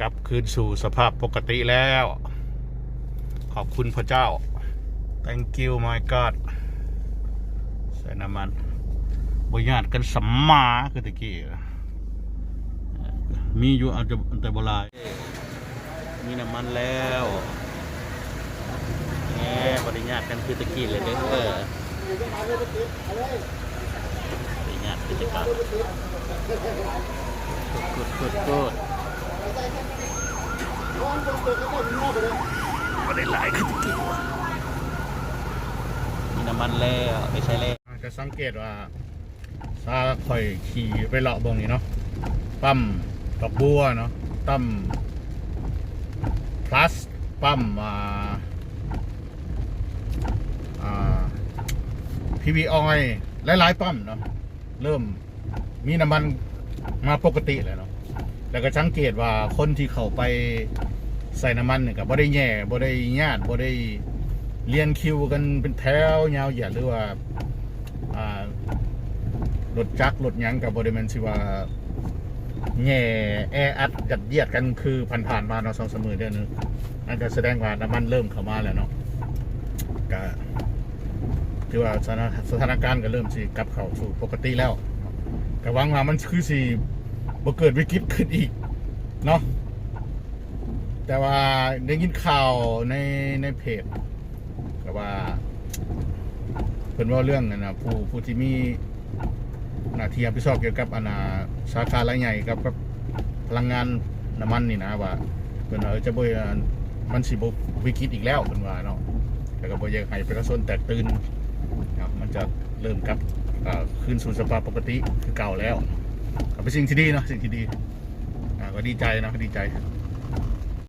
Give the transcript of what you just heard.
กลับคืนสู่สภาพปกติแล้ว ขอบคุณพระเจ้า thank you my god ใส่น้ำมันบริญาตกันสัมมาคือตะกี้มีอยู่อาจจะแต่โบราณมีน้ำมันแล้วแหมบริญาตกันคือตะกี้เลยเด้อบริญาตกิจกรรกดกดกด บริหลายคือตะกี้ว่ะมีน้ำมันแล้วไม่ใช่แล้วจะสังเกตว่าถ้าค่อยขี่ไปเลาะบงนี้เนาะปั๊มดอกบัวเนาะตั้ม plus ปั๊มอ่าอ่า PV oil หลายๆปั๊มเนาะเริ่มมีน้ำมันมาปกติแล้วเนาะแล้วก็สังเกตว่าคนที่เขาไป ใส่น้ำมันเนี่ยก็บ่ได้แย่บ่ได้ญาติบ่ได้เรียนคิวกันเป็นแถวยาวเหยียดหรือว่าอ่ารถจักรรถยังกับบริเวณที่ว่าแง่แออัดยัดเยียดกันคือผ่านๆมาเนาะสองสมือเดือนนึงนั่นก็แสดงว่าน้ำมันเริ่มเข้ามาแล้วเนาะก็ถือว่าสถานสถานการณ์ก็เริ่มสิกลับเข้าสู่ปกติแล้วก็หวังว่ามันคือสิบ่เกิดวิกฤตขึ้นอีกเนาะ แต่ว่าได้ยินข่าวในในเพจก็ว่าเพิ่นว่าเรื่องนั่นนะผู้ผู้ที่มีหน้าที่รับผิดชอบเกี่ยวกับอานาสาขารายใหญ่กับกับพลังงานน้ำมันนี่นะว่าเพิ่นว่าเออจะบ่ยากมันสิบ่วิกฤตอีกแล้วเพิ่นว่าเนาะแล้วก็บ่อยากให้ประชาชนแตกตื่นเนาะมันจะเริ่มกลับเอ่อคืนสู่สภาพปกติคือเก่าแล้วก็เป็นสิ่งที่ดีเนาะสิ่งที่ดีอ่าก็ดีใจนะก็ดีใจ